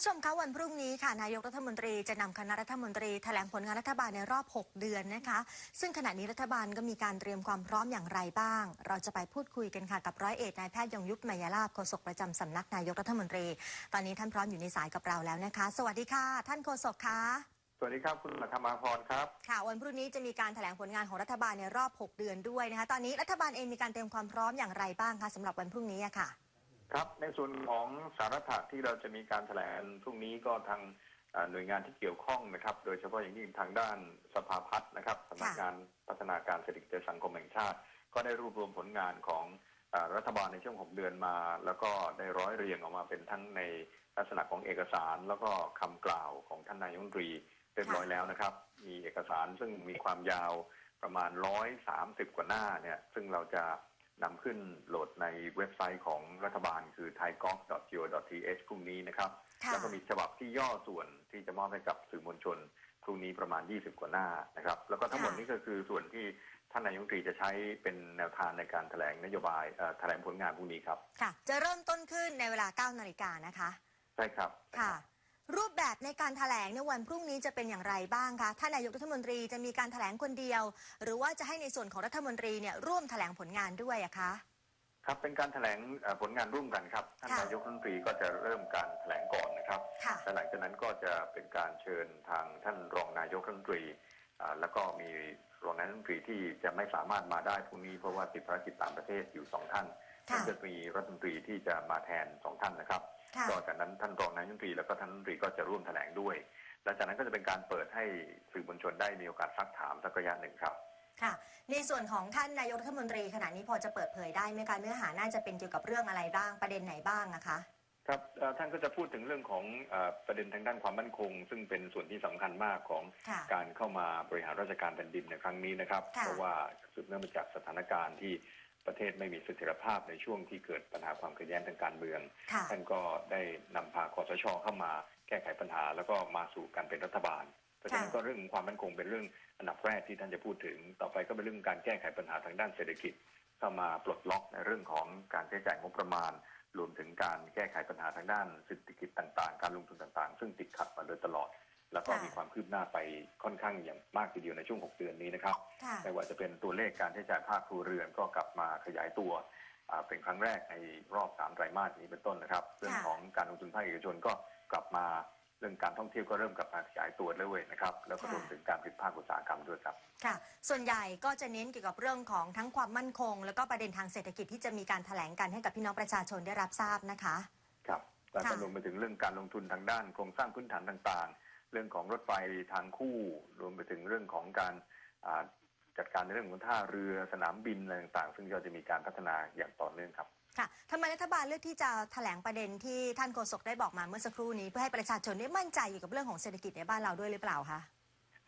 ผู้ชมคะวันพรุ่งนี้ค่ะนายกรัฐมนตรีจะนำคณะรัฐมนตรีแถลงผลงานรัฐบาลในรอบ 6 เดือนนะคะ ซึ่งขณะนี้รัฐบาลก็มีการเตรียมความพร้อมอย่างไรบ้าง เราจะไปพูดคุยกันค่ะกับร้อยเอกนายแพทย์ยงยุทธมยาลาภโฆษกประจำสำนักนายกรัฐมนตรี ตอนนี้ท่านพร้อมอยู่ในสายกับเราแล้วนะคะ สวัสดีค่ะ ท่านโฆษกคะสวัสดีครับคุณธรรมาพรครับค่ะวันพรุ่งนี้จะมีการแถลงผลงานของรัฐบาลในรอบ 6 เดือนด้วยนะคะ ตอนนี้รัฐบาลเองมีการเตรียมความพร้อมอย่างไรบ้างคะสำหรับวันพรุ่งนี้อะค่ะ ครับในส่วนของสาระที่เราจะมีการแถลงพรุ่งนี้ก็ทางหน่วยงานที่เกี่ยวข้องนะครับ โดยเฉพาะอย่างยิ่งทางด้านสภาพัฒน์นะครับสำนักงานพัฒนาการเศรษฐกิจและสังคมแห่งชาติ ก็ได้รวบรวมผลงานของอรัฐบาลในช่วง 6 เดือนมา แล้วก็ได้ร้อยเรียงออกมาเป็นทั้งในลักษณะของเอกสาร แล้วก็คำกล่าวของท่านนายกรัฐมนตรีเรียบร้อยแล้วนะครับ มีเอกสารซึ่งมีความยาวประมาณ 130 กว่าหน้าเนี่ย ซึ่งเราจะ นำขึ้นโหลดในเว็บไซต์ของรัฐบาลคือ thaigof.go.th พรุ่งนี้นะครับค่ะแล้วก็มีฉบับที่ย่อส่วนที่จะมอบให้กับสื่อมวลชนพรุ่งนี้ประมาณ 20 กว่าหน้านะครับ แล้วก็ทั้งหมดค่ะนี้ก็คือส่วนที่ท่านนายกรัฐมนตรีจะใช้เป็นแนวทางในการแถลงนโยบายเอ่อแถลงผลงานพรุ่งนี้ครับ ค่ะ จะเริ่มต้นขึ้นในเวลา 9 นาฬิกานะคะ ใช่ครับ ค่ะ รูปแบบในการแถลงในวันพรุ่งนี้จะเป็นอย่างไรบ้างคะท่านนายกรัฐมนตรีจะมีการแถลงคนเดียว หรือว่าจะให้ในส่วนของรัฐมนตรีเนี่ยร่วมแถลงผลงานด้วยอะคะครับเป็นการแถลงเอ่อผลงานร่วมกันครับท่านค่ะนายกรัฐมนตรีก็จะเริ่มการแถลงก่อนนะครับค่ะและหลังจากนั้นก็จะเป็นการเชิญทางท่านรองนายกรัฐมนตรีอ่าแล้วก็มีรองนายกรัฐมนตรีที่จะไม่สามารถมาได้พรุ่งนี้เพราะว่าติดภารกิจต่างประเทศอยู่สองท่านค่ะซึ่งจะมีรัฐมนตรีที่จะมาแทนสองท่านนะครับค่ะ ก็จากนั้นท่านรองนายกรัฐมนตรีแล้วก็ท่านรัฐมนตรีก็จะร่วมแถลงด้วยและจากนั้นก็จะเป็นการเปิดให้สื่อมวลชนได้มีโอกาสซักถามสักระยะหนึ่งครับค่ะ ในส่วนของท่านนายกรัฐมนตรีขณะนี้พอจะเปิดเผยได้ไหมคะเนื้อหาน่าจะเป็นเกี่ยวกับเรื่องอะไรบ้างประเด็นไหนบ้างนะคะครับเอ่อท่านก็จะพูดถึงเรื่องของเออประเด็นทางด้านความมั่นคง ซึ่งเป็นส่วนที่สำคัญมากของค่ะการเข้ามาบริหารราชการแผ่นดินในครั้งนี้นะครับค่ะเพราะว่าสืบเนื่องมาจากสถานการณ์ที่ ประเทศไม่มีเสถียรภาพในช่วงที่เกิดปัญหาความขัดแย้งทางการเมืองค่ะท่านก็ได้นำพาคอสชเข้ามาแก้ไขปัญหา แล้วก็มาสู่การเป็นรัฐบาลเพราะฉะนั้นค่ะก็เรื่องความมั่นคงเป็นเรื่องอันดับแรกที่ท่านจะพูดถึง ต่อไปก็เป็นเรื่องการแก้ไขปัญหาทางด้านเศรษฐกิจเข้ามาปลดล็อกในเรื่องของการใช้จ่ายงบประมาณ รวมถึงการแก้ไขปัญหาทางด้านเศรษฐกิจต่างๆ การลงทุนต่างๆ ซึ่งติดขัดมาโดยตลอด แล้วก็ค่ะมีความคืบหน้าไปค่อนข้างอย่างมากทีเดียวในช่วง 6 เดือนนี้นะครับค่ะไม่ว่าจะเป็นตัวเลขการใช้จ่ายภาคครัวเรือนก็กลับมาขยายตัวอ่าเป็นครั้งแรกในรอบสามไตรมาสนี้เป็นต้นนะครับ เรื่องของการลงทุนภาคเอกชนก็กลับมาเรื่องการท่องเที่ยวก็เริ่มกลับมาขยายตัวด้วยนะครับ แล้วก็ค่ะรวมถึงการผลิตภาคอุตสาหกรรมด้วยครับค่ะ ส่วนใหญ่ก็จะเน้นเกี่ยวกับเรื่องของทั้งความมั่นคง แล้วก็ประเด็นทางเศรษฐกิจที่จะมีการแถลงกันให้กับพี่น้องประชาชนได้รับทราบนะคะ ครับแล้วก็ค่ะรวมไปถึงเรื่องการลงทุนทางด้านโครงสร้างพื้นฐานต่างๆ เรื่องของรถไฟทางคู่ รวมไปถึงเรื่องของการอ่าจัดการในเรื่องของท่าเรือสนามบินอะไรต่างๆ ซึ่งเราจะมีการพัฒนาอย่างต่อเนื่องครับค่ะทำไมรัฐบาลเลือกที่จะแถลงประเด็นที่ท่านโฆษกได้บอกมาเมื่อสักครู่นี้เพื่อให้ประชาชนได้มั่นใจเกี่ยวกับเรื่องของเศรษฐกิจในบ้านเราด้วยหรือเปล่าคะ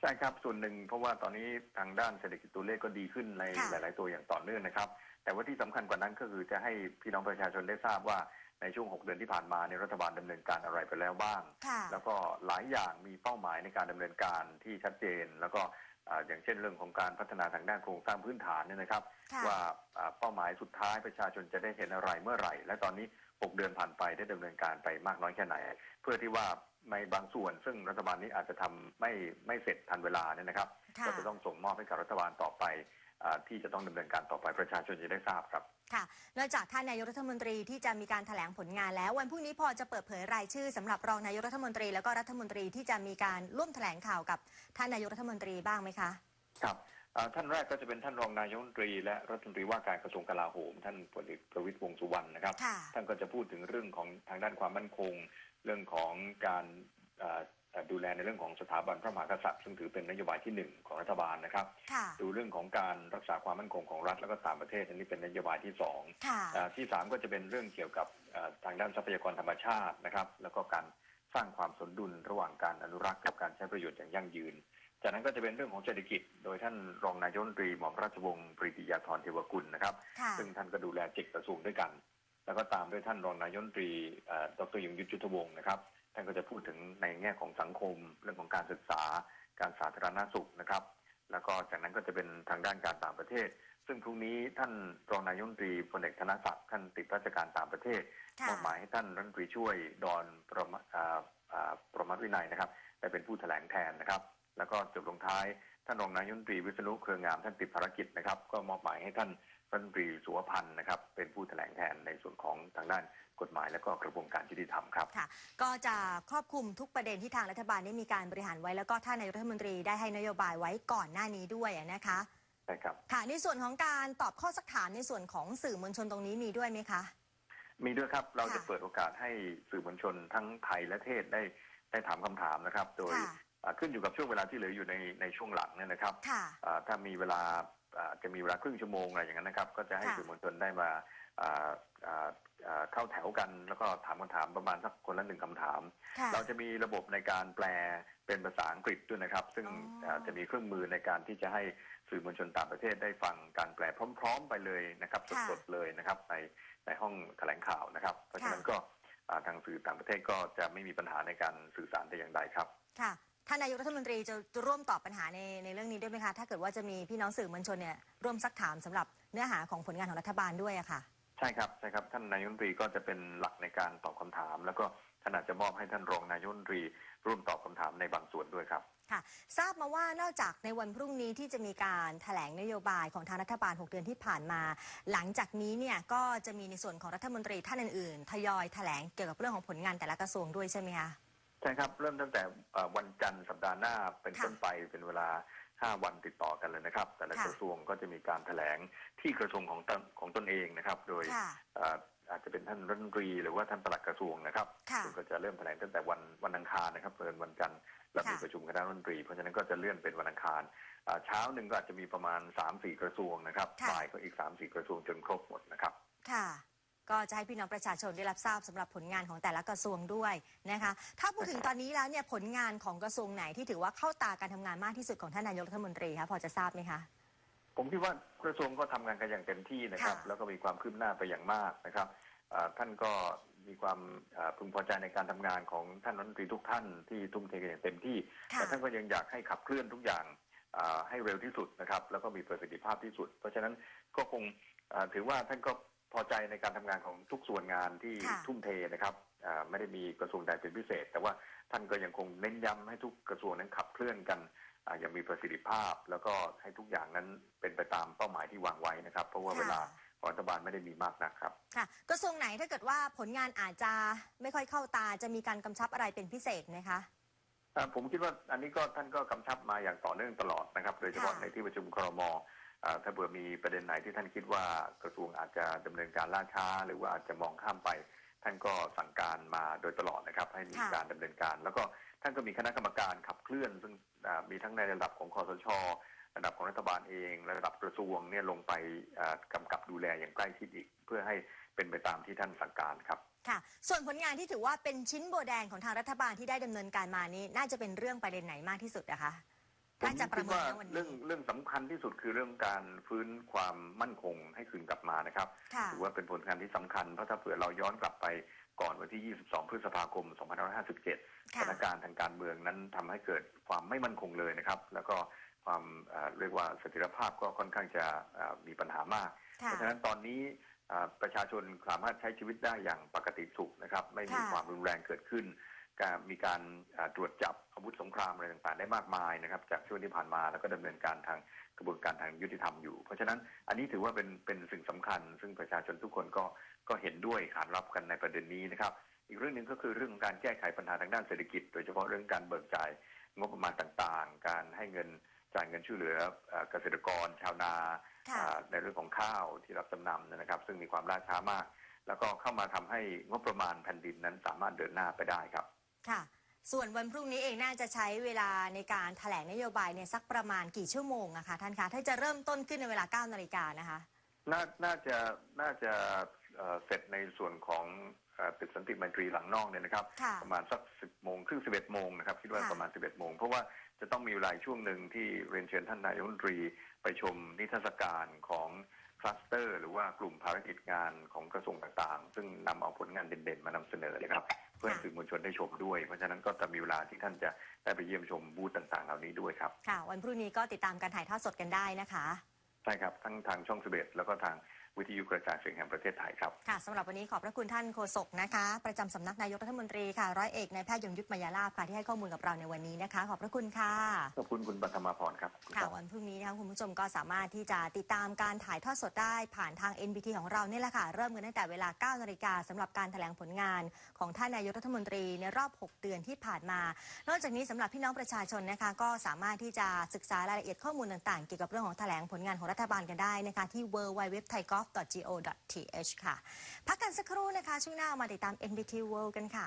ใช่ครับส่วนหนึ่งเพราะว่าตอนนี้ทางด้านเศรษฐกิจตัวเลขก็ดีขึ้นในค่ะหลาย ๆ ตัวอย่างต่อเนื่องนะครับ แต่ว่าที่สำคัญกว่านั้นก็คือจะให้พี่น้องประชาชนได้ทราบว่า ในช่วง 6 เดือนที่ผ่านมาในยรัฐบาลดำเนินการอะไรไปแล้วบ้างค่ะแล้วก็หลายอย่างมีเป้าหมายในการดำเนินการที่ชัดเจน แล้วก็อ่าอย่างเช่นเรื่องของการพัฒนาทางด้านโครงสร้างพื้นฐานเนี่ยนะครับค่ะว่าอ่าเป้าหมายสุดท้ายประชาชนจะได้เห็นอะไรเมื่อไหร่ และตอนนี้ 6 เดือนผ่านไปได้ดำเนินการไปมากน้อยแค่ไหน เพื่อที่ว่าในบางส่วน ซึ่งรัฐบาลนี้อาจจะทำไม่ไม่เสร็จทันเวลาเนี่ยนะครับค่ะก็จะต้องส่งมอบให้กับรัฐบาลต่อไปอ่าที่จะต้องดำเนินการต่อไปประชาชนจะได้ทราบครับ ค่ะ นอกจากท่านนายกรัฐมนตรีที่จะมีการแถลงผลงานแล้ว วันพรุ่งนี้พอจะเปิดเผยรายชื่อสำหรับรองนายกรัฐมนตรี แล้วก็รัฐมนตรีที่จะมีการร่วมแถลงข่าวกับท่านนายกรัฐมนตรีบ้างไหมคะ ครับอ่าท่านแรกก็จะเป็นท่านรองนายกรัฐมนตรี และรัฐมนตรีว่าการกระทรวงกลาโหม ท่านพลเอกประวิตรวงษ์สุวรรณนะครับค่ะท่านก็จะพูดถึงเรื่องของทางด้านความมั่นคง เรื่องของการอ่าอ่า ดูแลในเรื่องของสถาบันพระมหากษัตริย์ซึ่งถือเป็นนโยบายที่หนึ่งของรัฐบาลนะครับค่ะดูเรื่องของการรักษาความมั่นคงของรัฐแล้วก็ต่างประเทศอันนี้เป็นนโยบายที่สองค่ะอ่าที่สามก็จะเป็นเรื่องเกี่ยวกับอ่าทางด้านทรัพยากรธรรมชาตินะครับ แล้วก็การสร้างความสมดุลระหว่างการอนุรักษ์กับการใช้ประโยชน์อย่างยั่งยืน จากนั้นก็จะเป็นเรื่องของเศรษฐกิจ โดยท่านรองนายกรัฐมนตรีหม่อมราชวงศ์ปริติยาธรเทวกุลนะครับค่ะซึ่งท่านก็ดูแลเจ็ดกระทรวงด้วยกัน แล้วก็ตามด้วยท่านรองนายกรัฐมนตรีเอ่อดรยงยุทธยุทธวงศ์นะครับ ท่านก็จะพูดถึงในแง่ของสังคม เรื่องของการศึกษา การสาธารณสุขนะครับ แล้วก็จากนั้นก็จะเป็นทางด้านการต่างประเทศ ซึ่งพรุ่งนี้ท่านรองนายกรัฐมนตรีพลเอกธนศักดิ์ท่านติดราชการต่างประเทศค่ะมอบหมายให้ท่านรัฐมนตรีช่วยดอนประมาอ่าอ่าประมาทวินัยนะครับได้เป็นผู้แถลงแทนนะครับ แล้วก็จบลงท้ายท่านรองนายกรัฐมนตรีวิษณุเครืองามท่านติดภารกิจนะครับ ก็มอบหมายให้ท่านรัฐมนตรีสุวพันธ์นะครับ เป็นผู้แถลงแทนในส่วนของทางด้านกฎหมายและก็กระบวนการยุติธรรมครับค่ะ ก็จะครอบคลุมทุกประเด็นที่ทางรัฐบาลได้มีการบริหารไว้ แล้วก็ท่านนายกรัฐมนตรีได้ให้นโยบายไว้ก่อนหน้านี้ด้วยอะนะคะใช่ครับค่ะในส่วนของการตอบข้อสักถามในส่วนของสื่อมวลชนตรงนี้มีด้วยไหมคะ มีด้วยครับเราจะค่ะเปิดโอกาสให้สื่อมวลชนทั้งไทยและเทศได้ได้ถามคำถามนะครับ โดยค่ะอ่าขึ้นอยู่กับช่วงเวลาที่เหลืออยู่ในในช่วงหลังเนี่ยนะครับค่ะอ่าถ้ามีเวลา อ่าจะมีเวลาครึ่งชั่วโมงอะไรอย่างนั้นนะครับ ก็จะให้ค่ะ สื่อมวลชนได้มาอ่าอ่าอ่าเข้าแถวกัน แล้วก็ถามคำถามประมาณสักคนละหนึ่งคำถาม ค่ะ เราจะมีระบบในการแปลเป็นภาษาอังกฤษด้วยนะครับ ซึ่งอ๋ออ่าจะมีเครื่องมือในการที่จะให้สื่อมวลชนต่างประเทศได้ฟังการแปลพร้อม ๆ ไปเลยนะครับสดๆเลยนะครับ ในในห้องแถลงข่าวนะครับ เพราะฉะนั้นก็อ่าทางสื่อต่างประเทศก็จะไม่มีปัญหาในการสื่อสารแต่อย่างใดครับ ค่ะ ท่านนายกรัฐมนตรีจะจะร่วมตอบปัญหาในในเรื่องนี้ด้วยไหมคะ ถ้าเกิดว่าจะมีพี่น้องสื่อมวลชนเนี่ยร่วมซักถามสำหรับเนื้อหาของผลงานของรัฐบาลด้วยอะค่ะ ใช่ครับใช่ครับท่านนายกรัฐมนตรีก็จะเป็นหลักในการตอบคำถาม แล้วก็ท่านอาจจะมอบให้ท่านรองนายกรัฐมนตรีร่วมตอบคำถามในบางส่วนด้วยครับ ค่ะ ทราบมาว่านอกจากในวันพรุ่งนี้ที่จะมีการแถลงนโยบายของทางรัฐบาล 6 เดือนที่ผ่านมา หลังจากนี้เนี่ยก็จะมีในส่วนของรัฐมนตรีท่านอื่นๆทยอยแถลงเกี่ยวกับเรื่องของผลงานแต่ละกระทรวงด้วยใช่ไหมคะ ใช่ครับ เริ่มตั้งแต่เอ่อวันจันทร์สัปดาห์หน้าเป็นค่ะต้นไปเป็นเวลา 5 วันติดต่อกันเลยนะครับ แต่ละค่ะกระทรวงก็จะมีการแถลงที่กระทรวงของตนของตนเองนะครับ โดยค่ะเอ่ออาจจะเป็นท่านรัฐมนตรีหรือว่าท่านปลัดกระทรวงนะครับค่ะซึ่งก็จะเริ่มแถลงตั้งแต่วันวันอังคารนะครับเปิดวันจันทร์แล้วมีค่ะประชุมคณะรัฐมนตรีเพราะฉะนั้นก็จะเลื่อนเป็นวันอังคารอ่าเช้าหนึ่งก็อาจจะมีประมาณ3-4กระทรวงนะครับค่ะบ่ายก็อีก3-4กระทรวงจนครบหมดนะครับ ค่ะ ก็จะให้พี่น้องประชาชนได้รับทราบสำหรับผลงานของแต่ละกระทรวงด้วยนะคะ ถ้าพูดถึงตอนนี้แล้วเนี่ยผลงานของกระทรวงไหนที่ถือว่าเข้าตาการทำงานมากที่สุดของท่านนายกรัฐมนตรีคะพอจะทราบไหมคะผมคิดว่ากระทรวงก็ทำงานกันอย่างเต็มที่นะครับค่ะแล้วก็มีความคืบหน้าไปอย่างมากนะครับอ่าท่านก็มีความอ่าพึงพอใจในการทำงานของท่านรัฐมนตรีทุกท่านที่ทุ่มเทกันอย่างเต็มที่ค่ะแต่ท่านก็ยังอยากให้ขับเคลื่อนทุกอย่างอ่าให้เร็วที่สุดนะครับ แล้วก็มีประสิทธิภาพที่สุด เพราะฉะนั้นก็คงอ่าถือว่าท่านก็ พอใจในการทำงานของทุกส่วนงานที่ค่ะทุ่มเทนะครับอ่าไม่ได้มีกระทรวงใดเป็นพิเศษ แต่ว่าท่านก็ยังคงเน้นย้ำให้ทุกกระทรวงนั้นขับเคลื่อนกันอ่าอย่างมีประสิทธิภาพ แล้วก็ให้ทุกอย่างนั้นเป็นไปตามเป้าหมายที่วางไว้นะครับ เพราะว่าค่ะเวลาของรัฐบาลไม่ได้มีมากนักครับค่ะกระทรวงไหนถ้าเกิดว่าผลงานอาจจะไม่ค่อยเข้าตาจะมีการกำชับอะไรเป็นพิเศษไหมคะอ่าผมคิดว่าอันนี้ก็ท่านก็กำชับมาอย่างต่อเนื่องตลอดนะครับ โดยเฉพาะค่ะในที่ประชุมครมอ่า ถ้าเผื่อมีประเด็นไหนที่ท่านคิดว่ากระทรวงอาจจะดำเนินการล่าช้า หรือว่าอาจจะมองข้ามไป ท่านก็สั่งการมาโดยตลอดนะครับ ให้มีค่ะการดำเนินการ แล้วก็ท่านก็มีคณะกรรมการขับเคลื่อน ซึ่งอ่ามีทั้งในระดับของคอสชระดับของรัฐบาลเองระดับกระทรวงเนี่ยลงไปอ่ากำกับดูแลอย่างใกล้ชิดอีก เพื่อให้เป็นไปตามที่ท่านสั่งการครับค่ะ ส่วนผลงานที่ถือว่าเป็นชิ้นโบแดงของทางรัฐบาลที่ได้ดำเนินการมานี้ น่าจะเป็นเรื่องประเด็นไหนมากที่สุดนะคะผม ถ้าจะประคิดเมินว่าณวันเรื่นี้องเรื่องสำคัญที่สุดคือเรื่องการฟื้นความมั่นคงให้คืนกลับมานะครับค่ะถือว่าเป็นผลงานที่สำคัญเพราะถ้าเผื่อเราย้อนกลับไปก่อนวันที่ 22 พฤษภาคม 2557สค่ะถานการณ์ทางการเมืองนั้นทำให้เกิดความไม่มั่นคงเลยนะครับ แล้วก็ความเอ่อเรียกว่าเสถียรภาพก็ค่อนข้างจะเอ่อมีปัญหามาก เพค่ะราะฉะนั้นตอนนี้อ่าประชาชนสามารถใช้ชีวิตได้อย่างปกติสุขนะครับ ไม่มีค่ะความรุนแรงเกิดขึ้น การมีการอ่าตรวจจับอาวุธสงครามอะไรต่างๆ ได้มากมายนะครับ จากช่วงที่ผ่านมาแล้วก็ดำเนินการทางกระบวนการทางยุติธรรมอยู่ เพราะฉะนั้นอันนี้ถือว่าเป็นเป็นสิ่งสำคัญ ซึ่งประชาชนทุกคนก็ก็เห็นด้วยขานรับกันในประเด็นนี้นะครับอีกเรื่องหนึ่งก็คือเรื่องของการแก้ไขปัญหาทางด้านเศรษฐกิจ โดยเฉพาะเรื่องการเบิกจ่ายงบประมาณต่างๆ การให้เงินจ่ายเงินช่วยเหลือเอ่อเกษตรกร ชาวนาค่ะอ่าในเรื่องของข้าวที่รับจำนำนะครับ ซึ่งมีความล่าช้ามาก แล้วก็เข้ามาทำให้งบประมาณแผ่นดินนั้นสามารถเดินหน้าไปได้ครับ ค่ะ ส่วนวันพรุ่งนี้เองน่าจะใช้เวลาในการแถลงนโยบายเนี่ยสักประมาณกี่ชั่วโมงอะคะท่านคะ ถ้าจะเริ่มต้นขึ้นในเวลา9นาฬิกานะคะ น่าน่าจะน่าจะเอ่อเสร็จในส่วนของเอ่อตึกสันติมัยตรีหลังนอกเนี่ยนะครับ ค่ะประมาณสักสิบโมงครึ่งสิบเอ็ดโมงนะครับคิดว่าค่ะ ประมาณสิบเอ็ดโมงเพราะว่าจะต้องมีเวลาช่วงหนึ่งที่เรียนเชิญท่านนายกรัฐมนตรีไปชมนิทรรศการของคลัสเตอร์ หรือว่ากลุ่มภารกิจงานของกระทรวงต่างๆ ซึ่งนำเอาผลงานเด่นๆมานำเสนอนะครับ เพื่อให้สื่อมวลชนได้ชมด้วย เพราะฉะนั้นก็จะมีเวลาที่ท่านจะได้ไปเยี่ยมชมบูธต่างๆ เหล่านี้ด้วยครับ ค่ะ วันพรุ่งนี้ก็ติดตามการถ่ายทอดสดกันได้นะคะ ใช่ช่ครับ ทั้งทางช่องสเบตแล้วก็ทาง วิทยุกระจายเสียงแห่งประเทศไทยครับค่ะสำหรับวันนี้ขอบพระคุณท่านโฆษกนะคะ ประจำสำนักนายกรัฐมนตรีค่ะร้อยเอกนายแพทย์ยงยุทธมายาลาภค่ะที่ให้ข้อมูลกับเราในวันนี้นะคะ ขอบพระคุณค่ะขอบคุณคุณปัทมาพรครับค่ะวันพรุ่งนี้นะคะคุณผู้ชมก็สามารถที่จะติดตามการถ่ายทอดสดได้ผ่านทาง NBT ของเราเนี่ยแหละค่ะเริ่มกันตั้งแต่เวลา9นาฬิกาสำหรับการแถลงผลงานของท่านนายกรัฐมนตรีในรอบ 6 เดือนที่ผ่านมา นอกจากนี้สำหรับพี่น้องประชาชนนะคะก็สามารถที่จะศึกษารายละเอียดข้อมูลต่างๆ เกี่ยวกับเรื่องของแถลงผลงานของรัฐบาลกันได้นะคะที่ golf.go.th ค่ะ พักกันสักครู่นะคะ ช่วงหน้ามาติดตาม NBT World กันค่ะ